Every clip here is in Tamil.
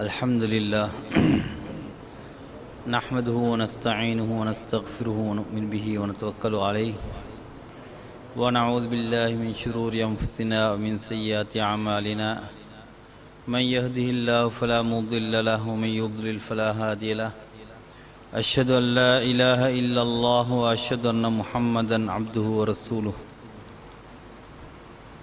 الحمد لله نحمده ونستعينه ونستغفره ونؤمن به ونتوكل عليه ونعوذ بالله من شرور أنفسنا ومن سيئات أعمالنا من يهده الله فلا مضل له ومن يضلل فلا هادي له أشهد أن لا إله إلا الله وأشهد أن محمدا عبده ورسوله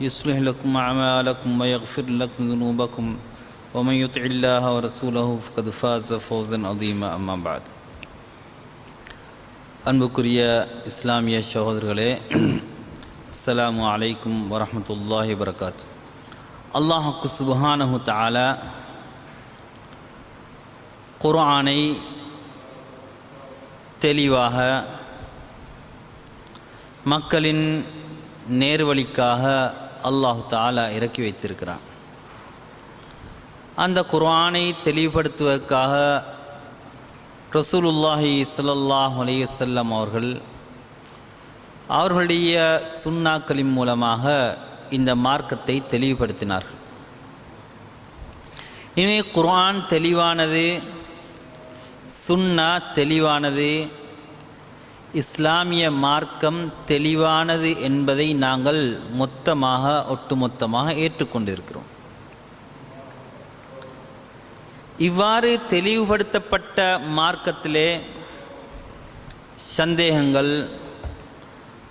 يصلح لكم أعمالكم ويغفر لكم ذنوبكم ومن يطع الله ورسوله فقد فاز فوزا عظيما أما بعد அன்புக்குரிய இஸ்லாமிய சகோதரர்களே அஸ்ஸலாமு அலைக்கும் வரஹ்மத்துல்லாஹி வரகாத்து அல்லாஹுக்கு சுபஹானஹு தஆலா குர்ஆனை தெளிவாக மக்களின் நேர்வழிக்காக அல்லாஹு தாலா இறக்கி வைத்திருக்கிறான். அந்த குர்ஆனை தெளிவுபடுத்துவதற்காக ரசூலுல்லாஹி சல்லாஹ் அலைஹி அவர்கள் அவர்களுடைய சுன்னாக்களின் மூலமாக இந்த மார்க்கத்தை தெளிவுபடுத்தினார்கள். இனிமே குர்ஆன் தெளிவானது சுன்னா தெளிவானது இஸ்லாமிய மார்க்கம் தெளிவானது என்பதை நாங்கள் மொத்தமாக ஒட்டுமொத்தமாக ஏற்றுக்கொண்டிருக்கிறோம். இவ்வாறு தெளிவுபடுத்தப்பட்ட மார்க்கத்திலே சந்தேகங்கள்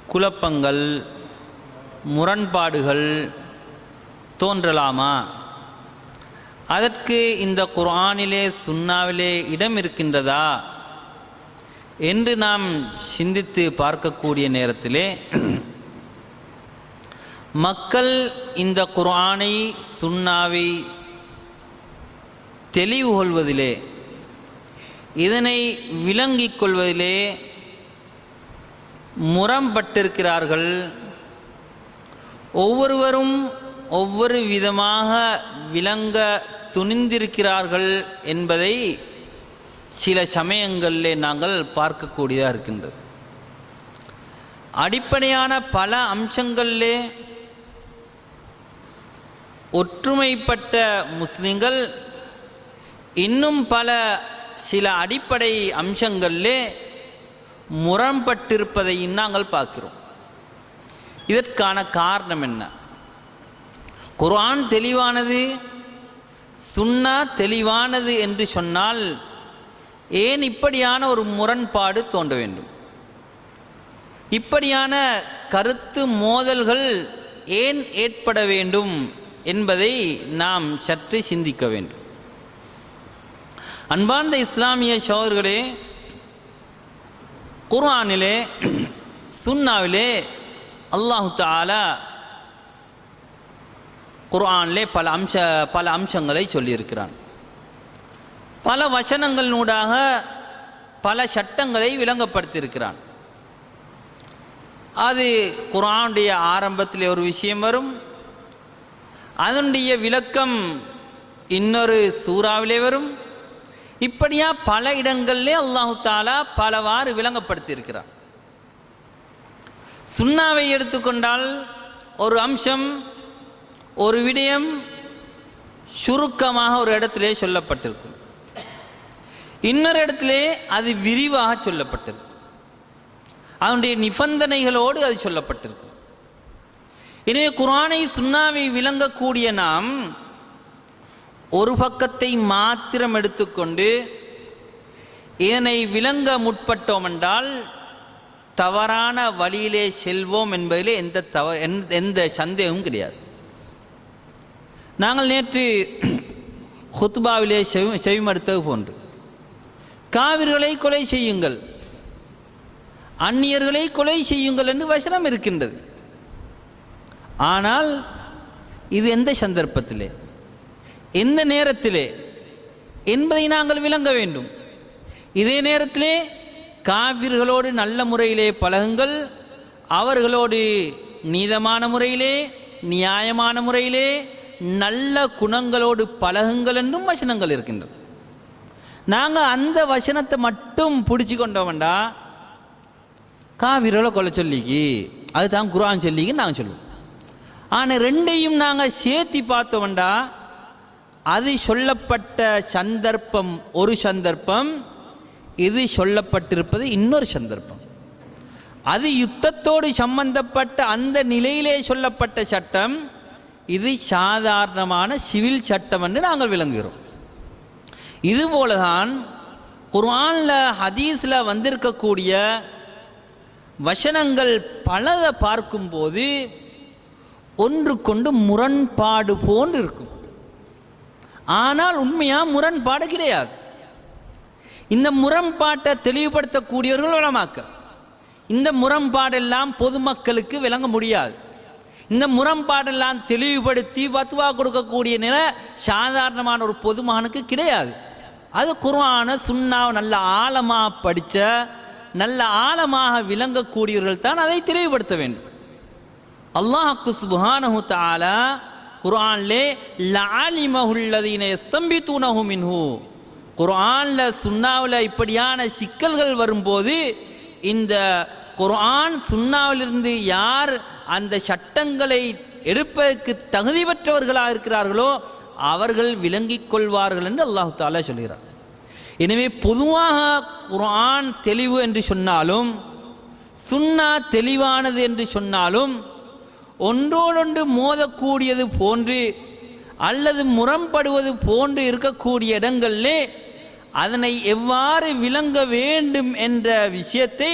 குழப்பங்கள் முரண்பாடுகள் தோன்றலாமா? அதற்கு இந்த குரானிலே சுன்னாவிலே இடம் இருக்கின்றதா? என்று நாம் சிந்தித்து பார்க்கக்கூடிய நேரத்திலே மக்கள் இந்த குரானை சுன்னாவை தெளிவு கொள்வதிலே இதனை விளங்கிக் கொள்வதிலே முரம்பட்டிருக்கிறார்கள் ஒவ்வொருவரும் ஒவ்வொரு விதமாக விளங்க துணிந்திருக்கிறார்கள் என்பதை சில சமயங்களிலே நாங்கள் பார்க்கக்கூடியதாக இருக்கின்றது. அடிப்படையான பல அம்சங்களிலே ஒற்றுமைப்பட்ட முஸ்லிம்கள் இன்னும் பல சில அடிப்படை அம்சங்களிலே முரண்பட்டிருப்பதை நாங்கள் பார்க்கிறோம். இதற்கான காரணம் என்ன? குர்ஆன் தெளிவானது சுன்னா தெளிவானது என்று சொன்னால் ஏன் இப்படியான ஒரு முரண்பாடு தோன்ற வேண்டும்? இப்படியான கருத்து மோதல்கள் ஏன் ஏற்பட வேண்டும் என்பதை நாம் சற்று சிந்திக்க வேண்டும். அன்பார்ந்த இஸ்லாமிய சோதர்களே குர்ஆனிலே சுன்னாவிலே அல்லாஹு தாலா குர்ஆனிலே பல அம்ச பல அம்சங்களை சொல்லியிருக்கிறான். பல வசனங்களினூடாக பல சட்டங்களை விளங்கப்படுத்தியிருக்கிறான். அது குரானுடைய ஆரம்பத்தில் ஒரு விஷயம் வரும். அதனுடைய விளக்கம் இன்னொரு சூறாவிலே வரும். இப்படியா பல இடங்களிலே அல்லாஹு தாலா பலவாறு விளங்கப்படுத்தியிருக்கிறான். சுண்ணாவை எடுத்துக்கொண்டால் ஒரு அம்சம் ஒரு விடயம் சுருக்கமாக ஒரு இடத்திலே சொல்லப்பட்டிருக்கும். இன்னொரு இடத்திலே அது விரிவாக சொல்லப்பட்டிருக்கு. அதனுடைய நிபந்தனைகளோடு அது சொல்லப்பட்டிருக்கு. எனவே குரானை சுண்ணாவை விளங்கக்கூடிய நாம் ஒரு பக்கத்தை மாத்திரம் எடுத்துக்கொண்டு இதனை விளங்க முற்பட்டோம் என்றால் தவறான வழியிலே செல்வோம் என்பதிலே எந்த தவ எந்த சந்தேகமும் கிடையாது. நாங்கள் நேற்று ஹுத்பாவிலே செவி செவிமடுத்தது போன்று. காவிர்களை கொலை செய்யுங்கள். அந்நியர்களை கொலை செய்யுங்கள் என்று வசனம் இருக்கின்றது. ஆனால் இது எந்த சந்தர்ப்பத்திலே? எந்த நேரத்திலே? என்பதை நாங்கள் விளங்க வேண்டும். இதே நேரத்திலே காவிர்களோடு நல்ல முறையிலே பழகுங்கள். அவர்களோடு நீதமான முறையிலே நியாயமான முறையிலே நல்ல குணங்களோடு பழகுங்கள் என்றும் வசனங்கள் இருக்கின்றன நாங்கள் அந்த வசனத்தை மட்டும் பிடிச்சி கொண்டோம்டா காவிரோல கொலை சொல்லிக்கு அதுதான் குரான் சொல்லிக்கு நாங்கள் சொல்லுவோம். ஆனால் ரெண்டையும் நாங்கள் சேர்த்தி பார்த்தோம்டா அது சொல்லப்பட்ட சந்தர்ப்பம் ஒரு சந்தர்ப்பம் இது சொல்லப்பட்டிருப்பது இன்னொரு சந்தர்ப்பம். அது யுத்தத்தோடு சம்பந்தப்பட்ட அந்த நிலையிலே சொல்லப்பட்ட சட்டம் இது சாதாரணமான சிவில் சட்டம் என்று நாங்கள் விளங்குகிறோம். இதுபோல தான் குர்ஆனில் ஹதீஸில் வந்திருக்கக்கூடிய வசனங்கள் பலதை பார்க்கும்போது ஒன்று கொண்டு முரண்பாடு போன்று இருக்கும். ஆனால் உண்மையாக முரண்பாடு கிடையாது. இந்த முரண்பாட்டை தெளிவுபடுத்தக்கூடியவர்கள் உலமாக்கள். இந்த முரண்பாடெல்லாம் பொதுமக்களுக்கு விளங்க முடியாது. இந்த முரண்பாடெல்லாம் தெளிவுபடுத்தி வத்துவா கொடுக்கக்கூடிய நிலை சாதாரணமான ஒரு பொதுமானுக்கு கிடையாது. அது குர்ஆனை சுண்ணாவை நல்ல ஆழமாக படித்த நல்ல ஆழமாக விளங்கக்கூடியவர்கள் தான் அதை தெளிவுபடுத்த வேண்டும். அல்லாஹ்க்கு சுப்ஹானஹு தஆலா குர்ஆன்லே லஅலிமஹுல்லதீன யஸ்தம்பிதுனஹு மின்ஹு. குரானில் சுண்ணாவில் இப்படியான சிக்கல்கள் வரும்போது இந்த குர்ஆன் சுண்ணாவிலிருந்து யார் அந்த சட்டங்களை எடுப்பதற்கு தகுதி பெற்றவர்களாக இருக்கிறார்களோ அவர்கள் விளங்கிக் கொள்வார்கள் என்று அல்லாஹு தாலா சொல்கிறார். எனவே பொதுவாக குரான் தெளிவு என்று சொன்னாலும் சுன்னா தெளிவானது என்று சொன்னாலும் ஒன்றோடொன்று மோதக்கூடியது போன்று அல்லது முரண்படுவது போன்று இருக்கக்கூடிய இடங்களிலே அதனை எவ்வாறு விளங்க வேண்டும் என்ற விஷயத்தை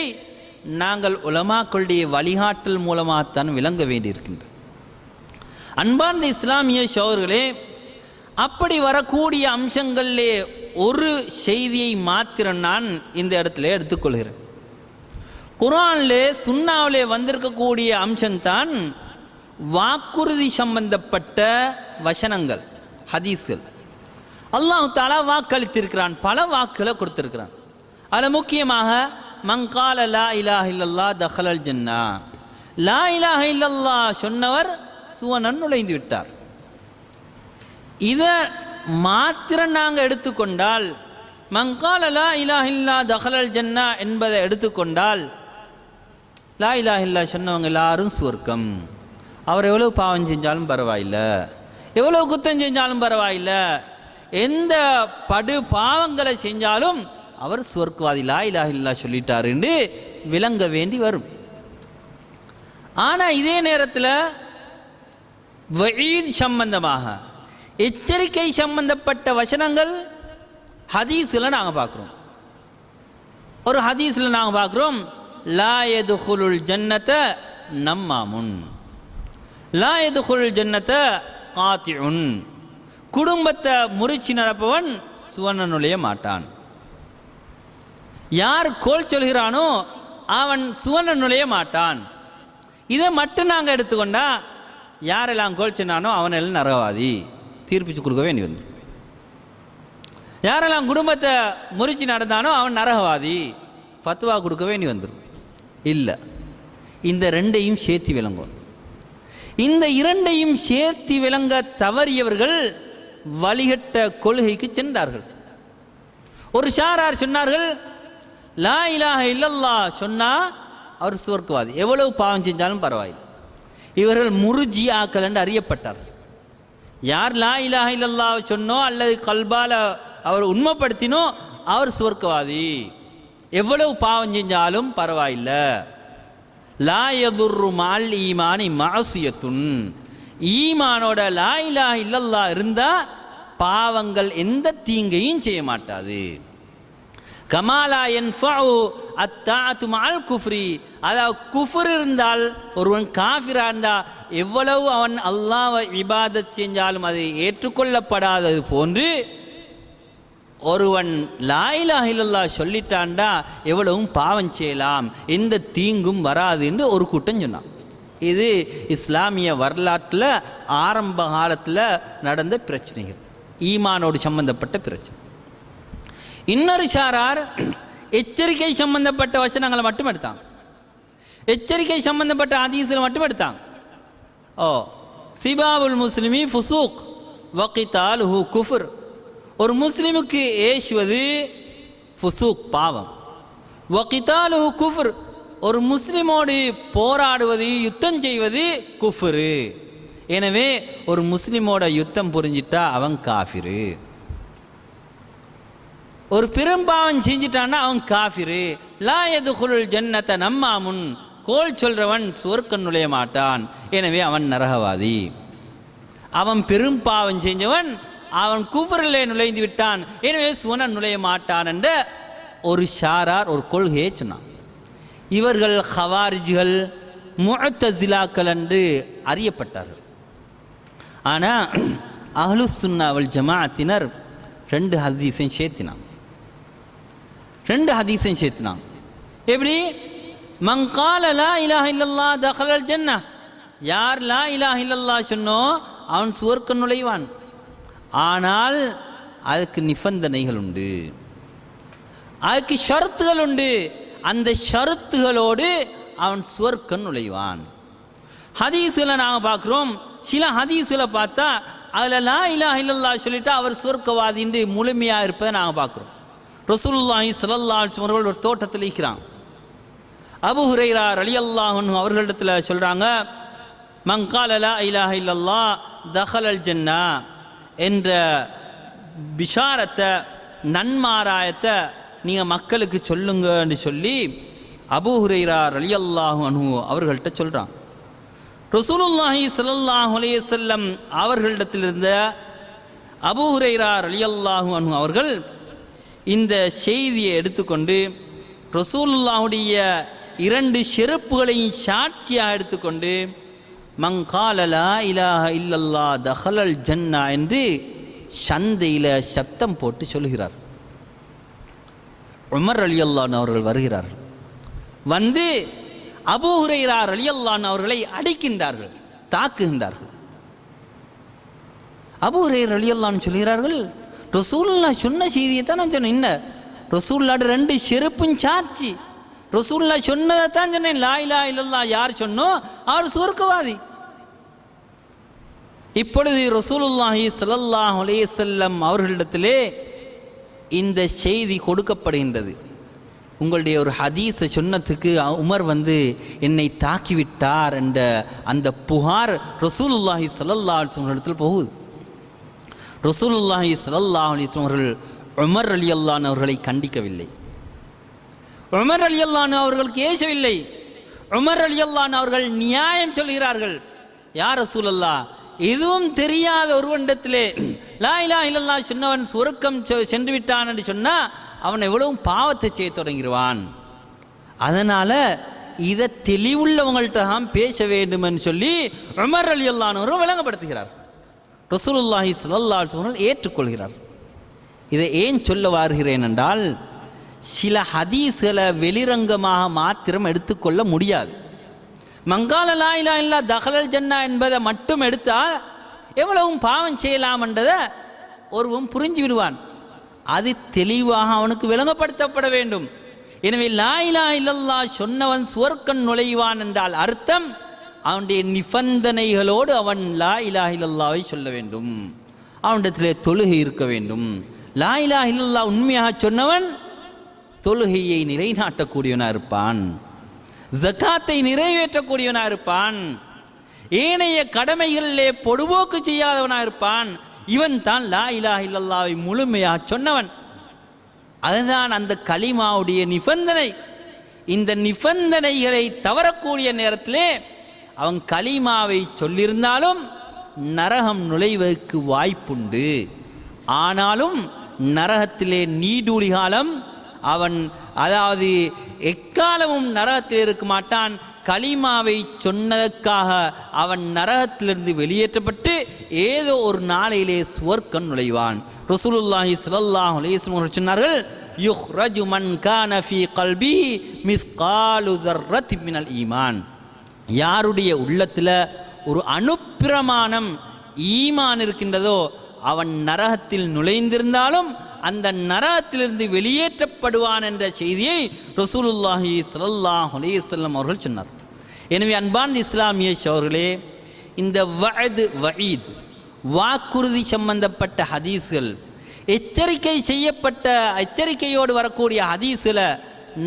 நாங்கள் உலமாக்களுடைய வழிகாட்டல் மூலமாகத்தான் விளங்க வேண்டியிருக்கின்றது. அன்பார்ந்த இஸ்லாமிய சோர்களே அப்படி வரக்கூடிய அம்சங்களிலே ஒரு செய்தியை மாத்திரம் நான் இந்த இடத்துல எடுத்துக்கொள்கிறேன். குரான்லே சுண்ணாவிலே வந்திருக்கக்கூடிய அம்சம்தான் வாக்குறுதி சம்பந்தப்பட்ட வசனங்கள் ஹதீஸ்கள். அல்லாஹ் தாலா வாக்களித்திருக்கிறான் பல வாக்குகளை கொடுத்திருக்கிறான். அதில் முக்கியமாக மங்கால லா இலாஹ இல்லல்லா தஹலல் ஜன்னா. லா இலாஹ இல்லல்லா சொன்னவர் சுவனன் நுழைந்து விட்டார். இதை மாத்திரம் நாங்கள் எடுத்துக்கொண்டால் மங்கால் லா இலாஹில்லா தஹலல் ஜன்னா என்பதை எடுத்துக்கொண்டால் லா இலாஹில்லா சொன்னவங்க எல்லாரும் சுவர்க்கம். அவர் எவ்வளோ பாவம் செஞ்சாலும் பரவாயில்ல. எவ்வளோ குத்தம் செஞ்சாலும் பரவாயில்ல. எந்த படு பாவங்களை செஞ்சாலும் அவர் சுவர்க்குவாதி லா இலாஹில்லா சொல்லிட்டாருன்னு விளங்க வேண்டி வரும். ஆனால் இதே நேரத்தில் வயீத் சம்பந்தமாக எச்சரிக்கை சம்பந்தப்பட்ட வசனங்கள் ஹதீஸில் நாங்கள் பார்க்குறோம். ஒரு ஹதீஸில் நாங்கள் பார்க்குறோம் லா எதுகுலுல் ஜன்னத்தை நம்மாமுன். லா எதுகுல் ஜன்னத்தை காத்தியுன் குடும்பத்தை முறிச்சு நடப்பவன் சுவன நுழைய மாட்டான். யார் கோல் சொல்கிறானோ அவன் சுவன நுழைய மாட்டான். இதை மட்டும் நாங்கள் எடுத்துக்கொண்டா யாரெல்லாம் கோல் சொன்னானோ அவன் எல்லாம் நரகவாதி. தீர்ப்பிச்சு கொடுக்க வேண்டி வந்து. யாரெல்லாம் குடும்பத்தை முறிச்சு நடந்தானோ அவன் நரகவாதி. ஃபத்துவா கொடுக்க வேண்டி வந்துடும் இல்லை. இந்த ரெண்டையும் சேர்த்து விளங்கும் இந்த இரண்டையும் சேர்த்து விளங்க தவறியவர்கள் வழிகட்ட கொள்கைக்கு சென்றார்கள். ஒரு ஷாரார் சொன்னார்கள் லா இலாக இல்லல்லா சொன்னா அவர் சுவர்க்குவாதி. எவ்வளவு பாவம் செஞ்சாலும் பரவாயில்லை. இவர்கள் முருஜி என்று அறியப்பட்டார்கள். யார் லா இலாஹ இல்லல்லா சொன்னோ அல்லது கல்பால் அவர் உண்மைப்படுத்தினோ அவர் சுவர்க்கவாதி. எவ்வளவு பாவம் செஞ்சாலும் பரவாயில்லை. லா எதுர்ரு மால் ஈமானி மாசியத்துன். ஈமானோட லா இலாஹ இல்லல்லா இருந்தால் பாவங்கள் எந்த தீங்கையும் செய்ய மாட்டாது. கமாலா என் அத்தாத்து மால் குஃப்ரி. அதாவது குஃபர் இருந்தால் ஒருவன் காஃபிரா இருந்தால் எவ்வளவு அவன் அல்லாவை இபாதத் செஞ்சாலும் அது ஏற்றுக்கொள்ளப்படாதது போன்று ஒருவன் லாயிலா இல்லல்லா சொல்லிட்டான்டா எவ்வளவும் பாவம் செய்யலாம் எந்த தீங்கும் வராது என்று ஒரு கூட்டம் சொன்னான். இது இஸ்லாமிய வரலாற்றில் ஆரம்ப காலத்தில் நடந்த பிரச்சனைகள் ஈமானோடு சம்பந்தப்பட்ட பிரச்சனை. இன்னொரு சாரார் எச்சரிக்கை சம்பந்தப்பட்ட வசனங்களை மட்டும் எடுத்தான். எச்சரிக்கை சம்பந்தப்பட்ட ஹதீஸில் மட்டும் எடுத்தான். ஓ சிபாவுல் முஸ்லிமி ஃபுசூக் வக்கித்தால் ஹூ குஃபுர். ஒரு முஸ்லிமுக்கு ஏசுவது ஃபுசூக் பாவம். வக்கித்தால் ஹூ குஃபுர் ஒரு முஸ்லிமோடு போராடுவது யுத்தம் செய்வது குஃபுரு. எனவே ஒரு முஸ்லிமோட யுத்தம் புரிஞ்சிட்டா அவன் காஃபிரு. ஒரு பெரும்பாவம் செஞ்சிட்டான்னா அவன் காஃபிரு. லா எதுகுலுல் ஜன்னத்தை நம்மாமுன். கோல் சொல்றவன் சுவர்க்கம் நுழைய மாட்டான். எனவே அவன் நரகவாதி. அவன் பெரும் பாவம் செஞ்சவன் அவன் குஃபரிலே நுழைந்து விட்டான். எனவே சுவனன் நுழைய மாட்டான் என்ற ஒரு ஷாரார் ஒரு கொள்கையை சொன்னான். இவர்கள் ஹவாரிஜுகள் முழத்த ஜிலாக்கள் என்று அறியப்பட்டார்கள். ஆனால் அஹ்லுசுன்னாவல் ஜமாத்தினர் ரெண்டு ஹதீஸையும் சேர்த்தினான் ரெண்டு ஹதீஸையும் சேர்த்துனாங்க. எப்படி? மங்கால லா இலாஹ இல்லல்லா தஹலல் ஜன்னா யார் லா இலாஹ இல்லல்லா சொன்னோ அவன் சுவர்க்க நுழைவான். ஆனால் அதுக்கு நிபந்தனைகள் உண்டு. அதுக்கு ஷரத்துகள் உண்டு. அந்த ஷரத்துகளோடு அவன் சுவர்க்க நுழைவான். ஹதீஸில் நாங்கள் பார்க்குறோம். சில ஹதீஸில் பார்த்தா அதில் லா இலாஹ இல்லல்லா சொல்லிவிட்டு அவர் சுவர்க்கவாதின்னு முழுமையாக இருப்பதை நாங்கள் பார்க்குறோம். ரசூல்லாஹி சலல்லாஹ் அவர்கள் ஒரு தோட்டத்தில் இருக்கிறான் அபு ஹுரைரா அலி அல்லாஹன் அவர்களிடத்தில் சொல்கிறாங்க மங்காலலா இலாஹ இல்லல்லா தஹலல் ஜன்னா என்ற விஷாரத்தை நன்மாராயத்தை நீங்கள் மக்களுக்கு சொல்லுங்கன்னு சொல்லி அபு ஹுரைரா ரலியல்லாஹு அனு அவர்கள்ட்ட சொல்கிறான் ரசூலுல்லாஹி ஸல்லல்லாஹு அலையசல்லம் அவர்களிடத்திலிருந்த அபு ஹுரைரா ரலியல்லாஹு அனு அவர்கள் இந்த செய்தியை எடுத்துக்கொண்டு ரசூல்லாவுடைய இரண்டு செருப்புகளையும் சாட்சியாக எடுத்துக்கொண்டு மங்காலலா இலாஹ இல்லல்லா தஹலல் ஜன்னா என்று சந்தையில் சப்தம் போட்டு சொல்கிறார். உமர் அலியல்லான் அவர்கள் வருகிறார்கள். வந்து அபூ அலி ரலியல்லான் அவர்களை அடிக்கின்றார்கள் தாக்குகின்றார்கள். அபூ அலி ரலியல்லான்னு சொல்கிறார்கள் ரசூல்லா சொன்ன செய்தியை தான் நான் சொன்னேன். என்ன? ரசூல்லாட ரெண்டு செருப்பும் சாட்சி ரசூல்லா சொன்னதை தான் சொன்னேன். லா இலா இல்லல்லா யார் சொன்னோ அவர் சுருக்கவாதி இப்பொழுது ரசூலுல்லாஹி ஸல்லல்லாஹு அலேசல்லம் அவர்களிடத்திலே இந்த செய்தி கொடுக்கப்படுகின்றது. உங்களுடைய ஒரு ஹதீஸை சொன்னதுக்கு உமர் வந்து என்னை தாக்கிவிட்டார் என்ற அந்த புகார் ரசூலுல்லாஹி ஸல்லல்லாஹு அலைஹி இடத்துல போகுது. ரசூலுல்லாஹி சல்லாஹ் அலைஹி அவர்கள் உமர் அலி அல்லான் அவர்களை கண்டிக்கவில்லை. உமர் அலி அல்லான் அவர்களுக்கு ஏசவில்லை. உமர் அலி அல்லான் அவர்கள் நியாயம் சொல்கிறார்கள். யார் ரசூலல்லா எதுவும் தெரியாத ஒருவனிடத்திலே லா இலா இல்லல்லா சொன்னவன் சுருக்கம் சென்று விட்டான் என்று சொன்னால் அவன் எவ்வளவும் பாவத்தை செய்ய தொடங்கிடுவான். அதனால் இதை தெளிவுள்ளவங்கள்ட்ட தான் பேச வேண்டுமென்னு சொல்லி உமர் அலி அல்லானவரும் விளங்கப்படுத்துகிறார். ரசூலுல்லாஹி ஸல்லல்லாஹு அலைஹி ஏற்றுக்கொள்கிறார். இதை ஏன் சொல்ல வருகிறேன் என்றால் சில ஹதீஸ்களை வெளிரங்கமாக மாத்திரம் எடுத்துக்கொள்ள முடியாது. மங்கால லாயிலா இல்லா தகலல் ஜன்னா என்பதை மட்டும் எடுத்தால் எவ்வளவும் பாவம் செய்யலாம் என்றதை ஒருவன் புரிஞ்சு விடுவான். அது தெளிவாக அவனுக்கு விளங்கப்படுத்தப்பட வேண்டும். எனவே லாயிலா இல்லல்லா சொன்னவன் சுவர்க்கன் நுழைவான் என்றால் அர்த்தம் அவனுடைய நிபந்தனைகளோடு அவன் லா இலா இல்லல்லாவை சொல்ல வேண்டும். அவனிடத்தில் தொழுகை இருக்க வேண்டும். லா இலா இல்லல்லா உண்மையாக சொன்னவன் தொழுகையை நிலைநாட்டக்கூடியவனாக இருப்பான். ஜக்காத்தை நிறைவேற்றக்கூடியவனாக இருப்பான். ஏனைய கடமைகளிலே பொடுபோக்கு செய்யாதவனாக இருப்பான். இவன் தான் லா இலா இல்லல்லாவை முழுமையாக சொன்னவன். அதுதான் அந்த கலிமாவுடைய நிபந்தனை. இந்த நிபந்தனைகளை தவறக்கூடிய நேரத்திலே அவன் கலிமாவை சொல்லியிருந்தாலும் நரகம் நுழைவதற்கு வாய்ப்புண்டு. ஆனாலும் நரகத்திலே நீடூழி காலம் அவன் அதாவது எக்காலமும் நரகத்தில் இருக்க மாட்டான். கலிமாவை சொன்னதற்காக அவன் நரகத்திலிருந்து வெளியேற்றப்பட்டு ஏதோ ஒரு நாளையிலே சுவர்க்கம் நுழைவான். ரசூலுல்லாஹி சலல்லாஹ் அலைஹி வஸல்லம் சொன்னார்கள் யுஹ்ரஜு மன் கானஃபி கல்பி மிஸ் காலுதர் ரத் மினல் ஈமான். யாருடைய உள்ளத்தில் ஒரு அனுப்பிரமாணம் ஈமான் இருக்கின்றதோ அவன் நரகத்தில் நுழைந்திருந்தாலும் அந்த நரகத்திலிருந்து வெளியேற்றப்படுவான் என்ற செய்தியை ரசூலுல்லாஹி ஸல்லல்லாஹு அலைஹி அவர்கள் சொன்னார். எனவே அன்பான் இஸ்லாமிய சோர்களே இந்த வயது வயீத் வாக்குறுதி சம்பந்தப்பட்ட ஹதீஸ்கள் எச்சரிக்கை செய்யப்பட்ட எச்சரிக்கையோடு வரக்கூடிய ஹதீஸ்களை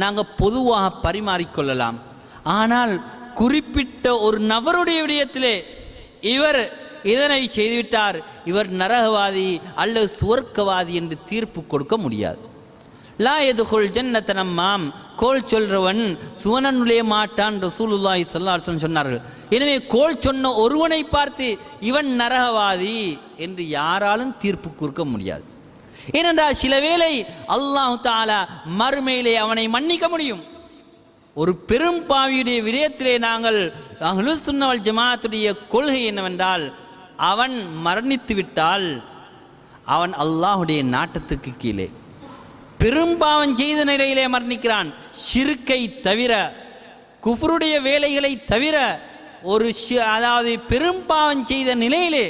நாங்கள் பொதுவாக பரிமாறிக்கொள்ளலாம். ஆனால் குறிப்பிட்ட ஒரு நபருடைய விடயத்திலே இவர் இதனை செய்துவிட்டார். இவர் நரகவாதி அல்லது சுவர்க்கவாதி என்று தீர்ப்பு கொடுக்க முடியாது. லா எதுகுல் ஜன்னத்தனம் மாம் கோல் சொல்றவன் சுவனன் நுழைய மாட்டான் ரசூலுல்லாஹி ஸல்லல்லாஹு சொன்னார்கள். எனவே கோல் சொன்ன ஒருவனை பார்த்து இவன் நரகவாதி என்று யாராலும் தீர்ப்பு கொடுக்க முடியாது. ஏனென்றால் சில வேளை அல்லாஹ் தாலா மறுமையிலே அவனை மன்னிக்க முடியும். ஒரு பெரும் பாவியுடைய விடயத்திலே நாங்கள் அஹ்லுசுன்னவல் ஜமாத்துடைய கொள்கை என்னவென்றால் அவன் மரணித்து விட்டால் அவன் அல்லாஹுடைய நாட்டத்துக்கு கீழே. பெரும்பாவன் செய்த நிலையிலே மரணிக்கிறான். ஷிருக்கை தவிர குஃபருடைய வேலைகளை தவிர ஒரு அதாவது பெரும்பாவன் செய்த நிலையிலே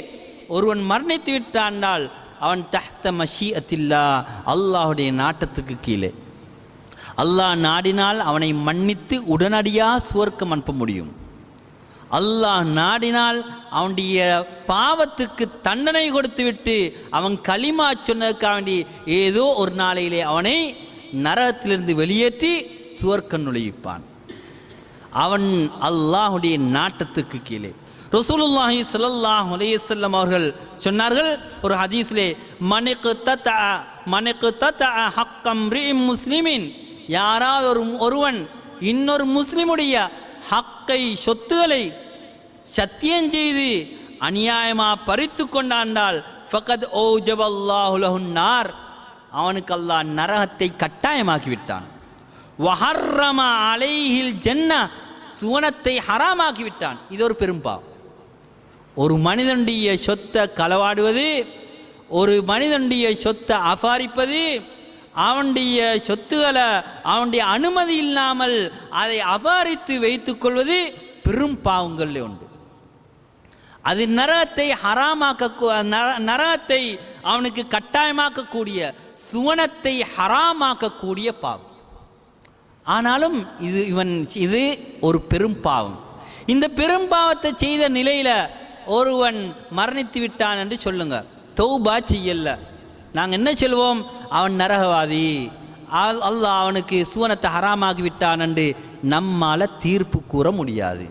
ஒருவன் மரணித்து விட்டாண்டால் அவன் தஹ்த மஷீஅத்தில்லா அல்லாஹுடைய நாட்டத்துக்கு கீழே. அல்லாஹ் நாடினால் அவனை மன்னித்து உடனடியாக சுவர்க்கம் அனுப்ப முடியும். அல்லாஹ் நாடினால் அவனுடைய பாவத்துக்கு தண்டனை கொடுத்துவிட்டு அவன் களிமா சொன்னதுக்காக வேண்டி ஏதோ ஒரு நாளையிலே அவனை நரகத்திலிருந்து வெளியேற்றி சுவர்க்கம் நுழைவிப்பான். அவன் அல்லாஹுடைய நாட்டத்துக்கு கீழே. ரசூலுல்லாஹி சல்லாஹ் அலையசல்லம் அவர்கள் சொன்னார்கள் ஒரு ஹதீஸ்லே மனிக்கு தத்த மனிக்கு தத்த ஹக்கம் முஸ்லிமின். யாராவது ஒரு ஒருவன் இன்னொரு முஸ்லிமுடைய ஹக்கை சொத்துக்களை சத்தியம் செய்து அநியாயமாக பறித்து கொண்டாண்டால் ஃபகத் ஓ ஜபல்லாஹுலஹுன்னார் அவனுக்கு அல்லாஹ் நரகத்தை கட்டாயமாக்கிவிட்டான். வஹர்ரமா வஹர்ரம அலைஹில் ஜென்ன சுவனத்தை ஹராமாக்கிவிட்டான். இது ஒரு பெரும்பா ஒரு மனிதனுடைய சொத்தை களவாடுவது ஒரு மனிதனுடைய சொத்தை அபாரிப்பது அவனுடைய சொத்துக்களை அவனுடைய அனுமதி இல்லாமல் அதை அபாரித்து வைத்துக் கொள்வது பெரும் பாவங்கள் உண்டு அது நரகத்தை ஹராமாக்க நர- நரகத்தை அவனுக்கு கட்டாயமாக்கக்கூடிய சுவனத்தை ஹராமாக்கக்கூடிய பாவம். ஆனாலும் இது இவன் இது ஒரு பெரும் பாவம். இந்த பெரும் பாவத்தை செய்த நிலையில் ஒருவன் மரணித்து விட்டான் என்று சொல்லுங்க. தௌபா செய்யல. நாங்கள் என்ன சொல்வோம்? அவன் நரகவாதி. அல்- அல்லாஹ் அவனுக்கு சுவனத்தை ஹராமாகி விட்டான் என்று நம்மால் தீர்ப்பு கூற முடியாது.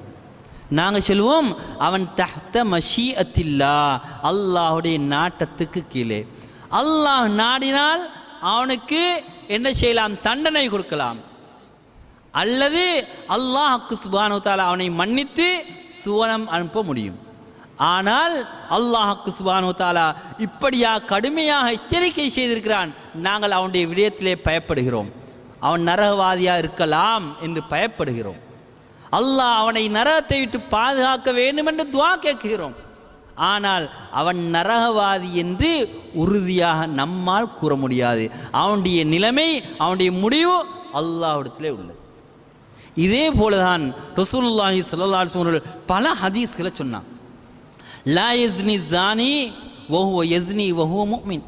நாங்கள் சொல்வோம் அவன் தஹ்த மஷீஅத்தில்லா அல்லாஹுடைய நாட்டத்துக்கு கீழே. அல்லாஹ் நாடினால் அவனுக்கு என்ன செய்யலாம்? தண்டனை கொடுக்கலாம். அல்லது அல்லாஹ் சுபானு தாலா அவனை மன்னித்து சுவனம் அனுப்ப முடியும். ஆனால் அல்லாஹ்க்கு சுபானு தாலா இப்படியா கடுமையாக எச்சரிக்கை செய்திருக்கிறான். நாங்கள் அவனுடைய விடயத்திலே பயப்படுகிறோம். அவன் நரகவாதியாக இருக்கலாம் என்று பயப்படுகிறோம். அல்லாஹ் அவனை நரகத்தை விட்டு பாதுகாக்க வேண்டும் என்று துவா கேட்கிறோம். ஆனால் அவன் நரகவாதி என்று உறுதியாக நம்மால் கூற முடியாது. அவனுடைய நிலைமை அவனுடைய முடிவு அல்லாஹிடத்திலே உள்ளது. இதே போலதான் ரசூல்லாஹி ஸல்லல்லாஹு பல ஹதீஸ்களை சொன்னான் லா எஸ்னி ஜானி வஹுவ யஸ்னி வஹுவ முக்மின்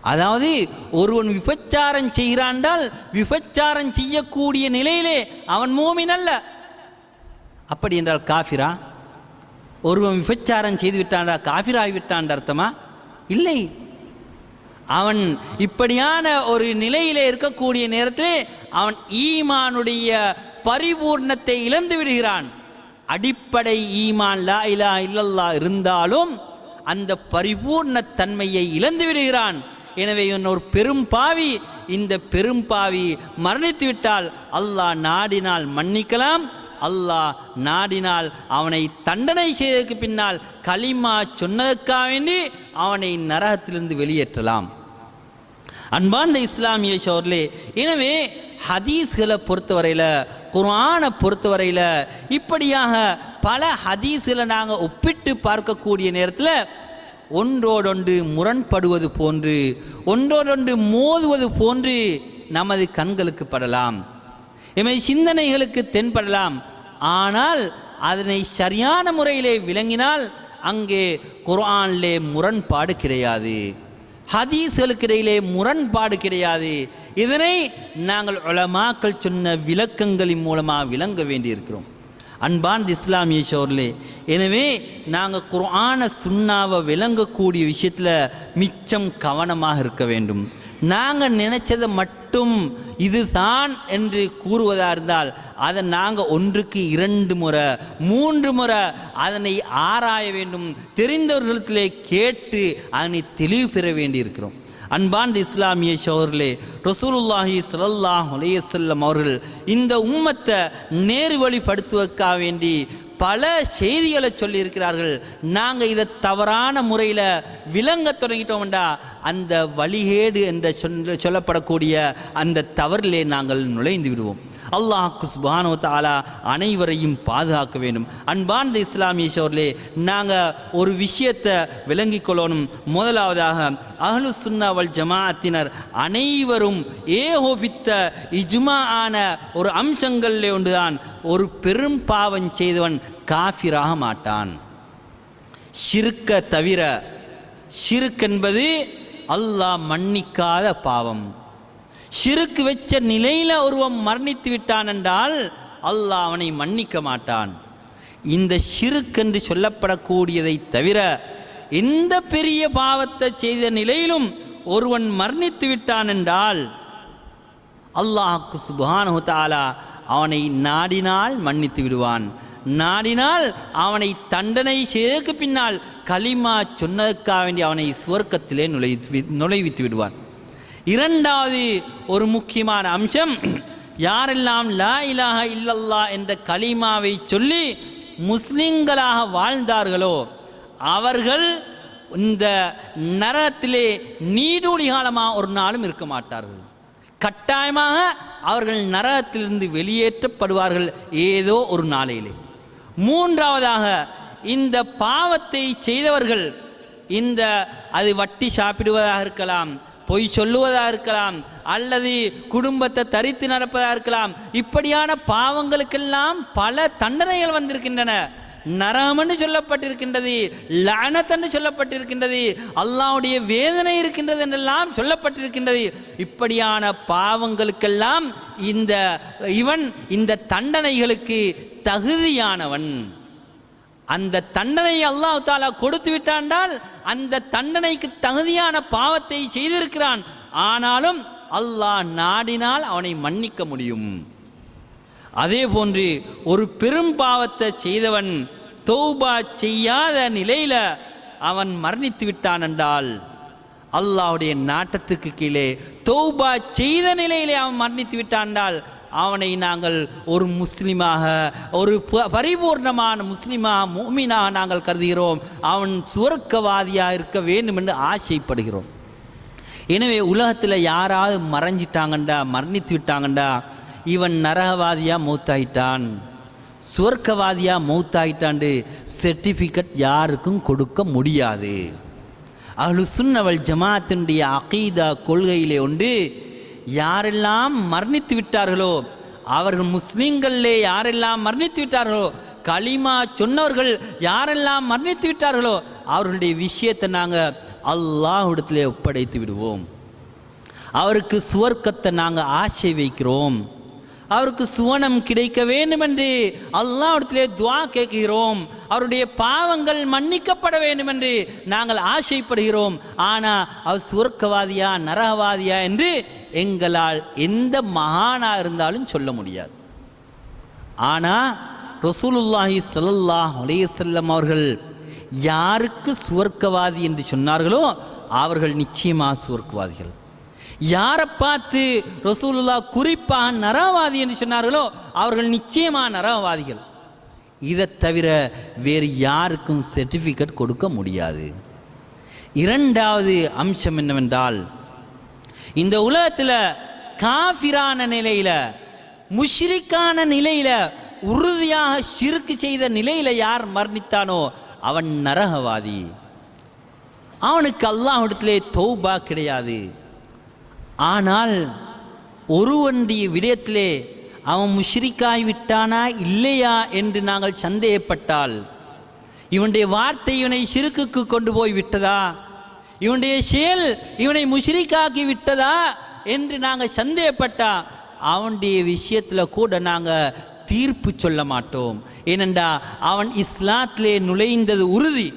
அதாவது ஒருவன் விபச்சாரம் செய்கிறான்டால் விபச்சாரம் செய்யக்கூடிய நிலையிலே அவன் மூமின் அல்ல. அப்படி என்றால் காஃபிரா? ஒருவன் விபச்சாரம் செய்து விட்டான்டா காஃபிராகி விட்டான் அர்த்தமா? இல்லை. அவன் இப்படியான ஒரு நிலையிலே இருக்கக்கூடிய நேரத்தில் அவன் ஈமானுடைய பரிபூர்ணத்தை இழந்து விடுகிறான். அடிப்படை ஈமான் லா இலா இல்லல்லா இருந்தாலும் அந்த பரிபூர்ண தன்மையை இழந்து விடுகிறான். எனவே இவன் ஒரு பெரும் பாவி. இந்த பெரும் பாவி மரணித்து விட்டால் அல்லாஹ் நாடினால் மன்னிக்கலாம். அல்லாஹ் நாடினால் அவனை தண்டனை செய்ததற்கு பின்னால் களிமா சொன்னதற்காக வேண்டி அவனை நரகத்திலிருந்து வெளியேற்றலாம். அன்பார்ந்த இஸ்லாமிய சோர்லே எனவே ஹதீஸ்களை பொறுத்தவரையில் குர்ஆனை பொறுத்தவரையில் இப்படியாக பல ஹதீஸில் நாங்கள் ஒப்பிட்டு பார்க்கக்கூடிய நேரத்தில் ஒன்றோடொன்று முரண்படுவது போன்று ஒன்றோடொன்று மோதுவது போன்று நமது கண்களுக்கு படலாம். எமது சிந்தனைகளுக்கு தென்படலாம். ஆனால் அதனை சரியான முறையிலே விளங்கினால் அங்கே குர்ஆனிலே முரண்பாடு கிடையாது. ஹதீஸ்களுக்கு இடையிலே முரண்பாடு கிடையாது. இதனை நாங்கள் உலமாக்கள் சொன்ன விளக்கங்களின் மூலமாக விளங்க வேண்டியிருக்கிறோம். அன்பான் இஸ்லாமிய சோர்லே எனவே நாங்கள் குரான சுண்ணாவை விளங்கக்கூடிய விஷயத்தில் மிச்சம் கவனமாக இருக்க வேண்டும். நாங்கள் நினைச்சதை மட்டும் இதுதான் என்று கூறுவதாக இருந்தால் அதை நாங்கள் ஒன்றுக்கு இரண்டு முறை மூன்று முறை அதனை ஆராய வேண்டும். தெரிந்தவர்களிடத்திலே கேட்டு அதனை தெளிவு பெற வேண்டியிருக்கிறோம். அன்பார்ந்த இஸ்லாமிய சோழர்களே ரசூலுல்லாஹி ஸல்லல்லாஹு அலைஹி அவர்கள் இந்த உம்மத்தை நேர்வழிப்படுத்துவதற்காக வேண்டி பல செய்திகளை சொல்லியிருக்கிறார்கள். நாங்கள் இதை தவறான முறையில் விளங்க தொடங்கிட்டோம்டா. அந்த வழிகேடு என்ற சொல் சொல்லப்படக்கூடிய அந்த தவறிலே நாங்கள் நுழைந்து விடுவோம். அல்லாஹ் சுபானோ தாலா அனைவரையும் பாதுகாக்க வேண்டும். அன்பார்ந்த இஸ்லாமிய சோர்லே நாங்கள் ஒரு விஷயத்தை விளங்கிக் கொள்ளணும். முதலாவதாக அகலு சுன்னாவல் ஜமாஅத்தினர் அனைவரும் ஏகோபித்த இஜ்மா ஆன ஒரு அம்சங்களில் ஒன்றுதான். ஒரு பெரும் பாவம் செய்தவன் காஃபிராக மாட்டான். ஷிருக்க தவிர ஷிருக் என்பது அல்லாஹ் மன்னிக்காத பாவம். ஷிருக்கு வச்ச நிலையில் ஒருவன் மரணித்து விட்டான் என்றால் அல்லாஹ் அவனை மன்னிக்க மாட்டான். இந்த ஷிருக் என்று சொல்லப்படக்கூடியதை தவிர எந்த பெரிய பாவத்தை செய்த நிலையிலும் ஒருவன் மரணித்து விட்டான் என்றால் அல்லாஹுக்கு சுபானு தாலா அவனை நாடினால் மன்னித்து விடுவான். நாடினால் அவனை தண்டனை செய்ததுக்கு பின்னால் கலிமா சொன்னதுக்காக வேண்டி அவனை சுவர்க்கத்திலே நுழை நுழைவித்து விடுவான். இரண்டாவது ஒரு முக்கியமான அம்சம் யாரெல்லாம் லா இலாக இல்லல்லா என்ற கலிமாவை சொல்லி முஸ்லிம்களாக வாழ்ந்தார்களோ அவர்கள் இந்த நரகத்திலே நீடூழி காலமாக ஒரு நாளும் இருக்க மாட்டார்கள். கட்டாயமாக அவர்கள் நரகத்திலிருந்து வெளியேற்றப்படுவார்கள் ஏதோ ஒரு நாளையிலே மூன்றாவதாக இந்த பாவத்தை செய்தவர்கள் இந்த அது வட்டி சாப்பிடுவதாக இருக்கலாம் பொய் சொல்லுவதாக இருக்கலாம் அல்லது குடும்பத்தை தரித்து நடப்பதாக இருக்கலாம் இப்படியான பாவங்களுக்கெல்லாம் பல தண்டனைகள் வந்திருக்கின்றன. நரமன்னு சொல்லப்பட்டிருக்கின்றது லனத்தன்னு சொல்லப்பட்டிருக்கின்றது அல்லாவுடைய வேதனை இருக்கின்றது என்றெல்லாம் சொல்லப்பட்டிருக்கின்றது. இப்படியான பாவங்களுக்கெல்லாம் இந்த இவன் இந்த தண்டனைகளுக்கு தகுதியானவன். அந்த தண்டனை அல்லாஹ் தாலா கொடுத்து விட்டாண்டால் அந்த தண்டனைக்கு தகுதியான பாவத்தை செய்திருக்கிறான். ஆனாலும் அல்லாஹ் நாடினால் அவனை மன்னிக்க முடியும். அதே போன்று ஒரு பெரும் பாவத்தை செய்தவன் தௌபா செய்யாத நிலையில் அவன் மரணித்து விட்டான் என்றால் அல்லாஹ்வுடைய நாட்டத்துக்கு கீழே தௌபா செய்த நிலையிலே அவன் மரணித்து விட்டான் என்றால் அவனை நாங்கள் ஒரு முஸ்லீமாக ஒரு ப- பரிபூர்ணமான முஸ்லீமாக மூமினாக நாங்கள் கருதுகிறோம். அவன் சுவர்க்கவாதியாக இருக்க வேண்டும் என்று ஆசைப்படுகிறோம். எனவே உலகத்தில் யாராவது மறைஞ்சிட்டாங்கண்டா மரணித்து விட்டாங்கண்டா இவன் நரகவாதியாக மௌத்தாயிட்டான். சுவர்க்கவாதியாக மௌத்தாயிட்டாண்டு சர்டிஃபிகேட் யாருக்கும் கொடுக்க முடியாது. அஹ்லு சுன்னவள் ஜமாத்தினுடைய அகீதா கொள்கையிலே உண்டு யாரெல்லாம் மரணித்து விட்டார்களோ அவர்கள் முஸ்லீம்களிலே யாரெல்லாம் மரணித்து விட்டார்களோ களிமா சொன்னவர்கள் யாரெல்லாம் மரணித்து விட்டார்களோ அவர்களுடைய விஷயத்தை நாங்கள் அல்லாஹிடத்திலே ஒப்படைத்து விடுவோம். அவருக்கு சுவர்க்கத்தை நாங்கள் ஆசை வைக்கிறோம். அவருக்கு சுவனம் கிடைக்க வேண்டும் என்று அல்லாவிடத்திலே துவா கேட்கிறோம். அவருடைய பாவங்கள் மன்னிக்கப்பட வேண்டும் என்று நாங்கள் ஆசைப்படுகிறோம். ஆனால் அவர் சுவர்க்கவாதியா நரகவாதியா என்று எங்களால் எந்த மகானாக இருந்தாலும் சொல்ல முடியாது. ஆனால் ரசூலுல்லாஹி சல்லாஹ் அலையசல்லம் அவர்கள் யாருக்கு சுவர்க்கவாதி என்று சொன்னார்களோ அவர்கள் நிச்சயமாக சுவர்க்கவாதிகள். யாரை பார்த்து ரசூலுல்லா குறிப்பாக நரவாதி என்று சொன்னார்களோ அவர்கள் நிச்சயமாக நரகவாதிகள். இதை தவிர வேறு யாருக்கும் சர்டிஃபிகேட் கொடுக்க முடியாது. இரண்டாவது அம்சம் என்னவென்றால் இந்த உலகத்தில் காஃபிரான நிலையில் முஷ்ரிக்கான நிலையில் உறுதியாக சிறுக்கு செய்த நிலையில் யார் மரணித்தானோ அவன் நரகவாதி. அவனுக்கு அல்லாஹ்விடத்திலே தௌபா கிடையாது. ஆனால் ஒருவனுடைய விடயத்திலே அவன் முஷ்ரிக்காய் விட்டானா இல்லையா என்று நாங்கள் சந்தேகப்பட்டால் இவனுடைய வார்த்தை இவனை சிறுக்குக்கு கொண்டு போய் விட்டதா? இவனுடைய செயல் இவனை முஷ்ரிக்காக்கி விட்டதா? என்று நாங்கள் சந்தேகப்பட்டா அவனுடைய விஷயத்தில் கூட நாங்கள் தீர்ப்பு சொல்ல மாட்டோம். ஏனென்றா அவன் இஸ்லாத்திலே நுழைந்தது உறுதி.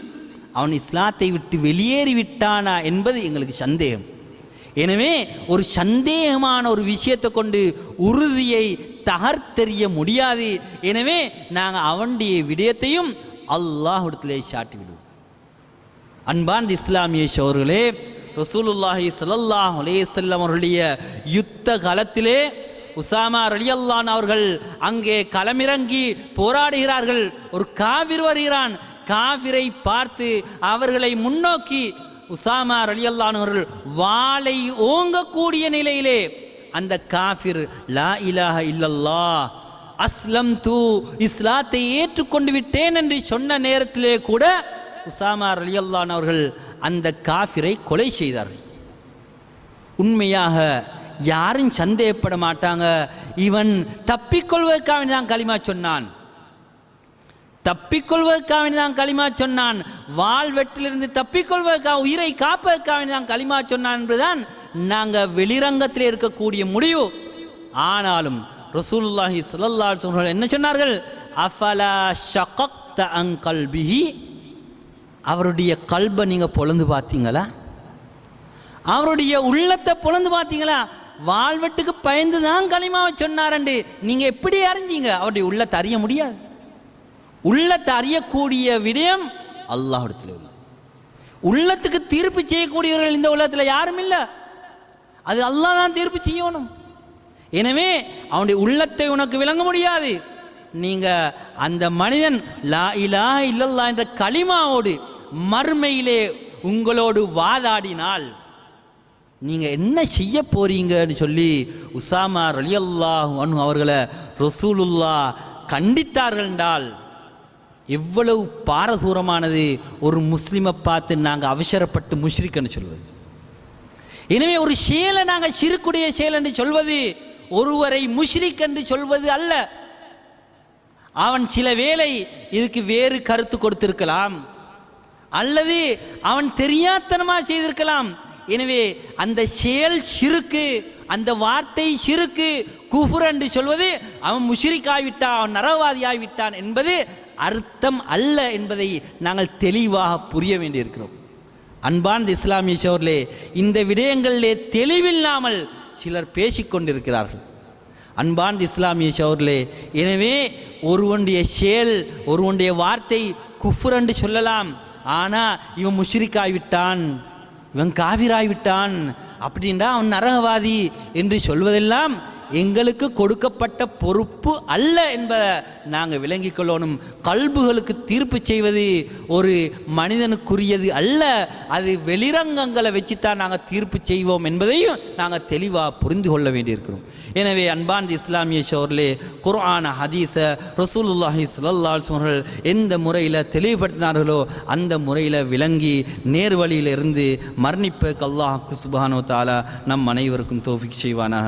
அவன் இஸ்லாத்தை விட்டு வெளியேறி விட்டானா என்பது எங்களுக்கு சந்தேகம். எனவே ஒரு சந்தேகமான ஒரு விஷயத்தை கொண்டு உறுதியை தகர்த்தெறிய முடியாது. எனவே நாங்கள் அவனுடைய விடயத்தையும் அல்லாஹ்விடத்திலே சாட்டி விடுவோம் அன்பார்ந்த இஸ்லாமிய சோர்களே ரசூலுல்லாஹி ஸல்லல்லாஹு அலேசல்லம் அவர்களுடைய யுத்த காலத்திலே உசாமா ரலியல்லான் அவர்கள் அங்கே களமிறங்கி போராடுகிறார்கள். ஒரு காவிர் வருகிறான். காவிரை பார்த்து அவர்களை முன்னோக்கி உசாமா ரலியல்லான் அவர்கள் வாளை ஓங்கக்கூடிய நிலையிலே அந்த காஃபிர் லா இலாஹ இல்லல்லா அஸ்லம் தூ இஸ்லாத்தை ஏற்றுக்கொண்டு விட்டேன் என்று சொன்ன நேரத்திலே கூட உசாமா ரலியல்லான் அவர்கள் அந்த காஃபிரை கொலை செய்தார்கள். உண்மையாக யாரும் சந்தேகப்பட மாட்டாங்க. இவன் தப்பிக்கொள்வதற்காக தான் களிமா சொன்னான். தப்பிக்கொள்வதற்காக தான் களிமா சொன்னான். வாழ்வெட்டிலிருந்து தப்பிக்கொள்வதற்காக உயிரை காப்பதற்காக தான் களிமா சொன்னான் என்பதுதான் நாங்கள் வெளிரங்கத்தில் இருக்கக்கூடிய முடிவு. ஆனாலும் ரசூலுல்லாஹி ஸல்லல்லாஹு அலைஹி என்ன சொன்னார்கள்? அஃபலா ஷகக்த அங் கல்பிஹி? அவருடைய கல்பை நீங்கள் பொழந்து பார்த்தீங்களா? அவருடைய உள்ளத்தை பொழந்து பார்த்தீங்களா? வாழ்வெட்டுக்கு பயந்து தான் களிமாவை சொன்னாரண்டு. நீங்கள் எப்படி அறிஞ்சீங்க? அவருடைய உள்ளத்தை அறிய முடியாது. உள்ளத்தை அறியக்கூடிய விடயம் அல்லாஹிடத்தில் உள்ளது. உள்ளத்துக்கு தீர்ப்பு செய்யக்கூடியவர்கள் இந்த உலகத்தில் யாரும் இல்லை. அது அல்லாஹ் தான் தீர்ப்பு செய்யணும். எனவே அவனுடைய உள்ளத்தை உனக்கு விளங்க முடியாது. நீங்க அந்த மனிதன் லா இலாஹ இல்லல்லா என்ற களிமாவோடு மறுமையிலே உங்களோடு வாதாடினால் நீங்க என்ன செய்ய போறீங்கன்னு சொல்லி உசாமா ரலியல்லாஹ் அவர்களை ரசூலுல்லா கண்டித்தார்கள் என்றால் எவ்வளவு பாரதூரமானது ஒரு முஸ்லீமை பார்த்து நாங்கள் அவசரப்பட்டு முஷ்ரிக்கன்னு சொல்வது. எனவே ஒரு செயலை நாங்கள் சிறுக்குடைய செயல் என்று சொல்வது ஒருவரை முஷ்ரிக் என்று சொல்வது அல்ல. அவன் சில வேளை இதுக்கு வேறு கருத்து கொடுத்திருக்கலாம் அல்லது அவன் தெரியாத்தனமாக செய்திருக்கலாம். எனவே அந்த செயல் சிறுக்கு அந்த வார்த்தை சிறுக்கு குஃபுர் என்று சொல்வது அவன் முஷ்ரிக் ஆகிவிட்டான் அவன் நரவாதி ஆகிவிட்டான் என்பது அர்த்தம் அல்ல என்பதை நாங்கள் தெளிவாக புரிய வேண்டியிருக்கிறோம். அன்பார்ந்த இஸ்லாமிய சோர்லே இந்த விடயங்களிலே தெளிவில்லாமல் சிலர் பேசிக்கொண்டிருக்கிறார்கள். அன்பார்ந்த இஸ்லாமிய சோர்லே எனவே ஒருவனுடைய செயல் ஒருவனுடைய வார்த்தை குஃபுர் என்று சொல்லலாம். ஆனால் இவன் முஷ்ரிக்காய்விட்டான் இவன் காவிராய்விட்டான் அப்படின்றா அவன் நரகவாதி என்று சொல்வதெல்லாம் எங்களுக்கு கொடுக்கப்பட்ட பொறுப்பு அல்ல என்பதை நாங்கள் விளங்கிக் கொள்ளணும். கல்புகளுக்கு தீர்ப்பு செய்வது ஒரு மனிதனுக்குரியது அல்ல. அது வெளிரங்கங்களை வச்சுத்தான் நாங்கள் தீர்ப்பு செய்வோம் என்பதையும் நாங்கள் தெளிவாக புரிந்து கொள்ள வேண்டியிருக்கிறோம். எனவே அன்பார்ந்த இஸ்லாமிய ஷோர்லே குர்ஆன ஹதீஸ ரசூலுல்லாஹி ஸல்லல்லாஹு அலைஹி எந்த முறையில் தெளிவுபடுத்தினார்களோ அந்த முறையில் விளங்கி நேர் வழியில இருந்து மரணிப்ப கல்லாஹ் குஸ்பானோ தாலா நம் அனைவருக்கும் தோஃபிக் செய்வானாக.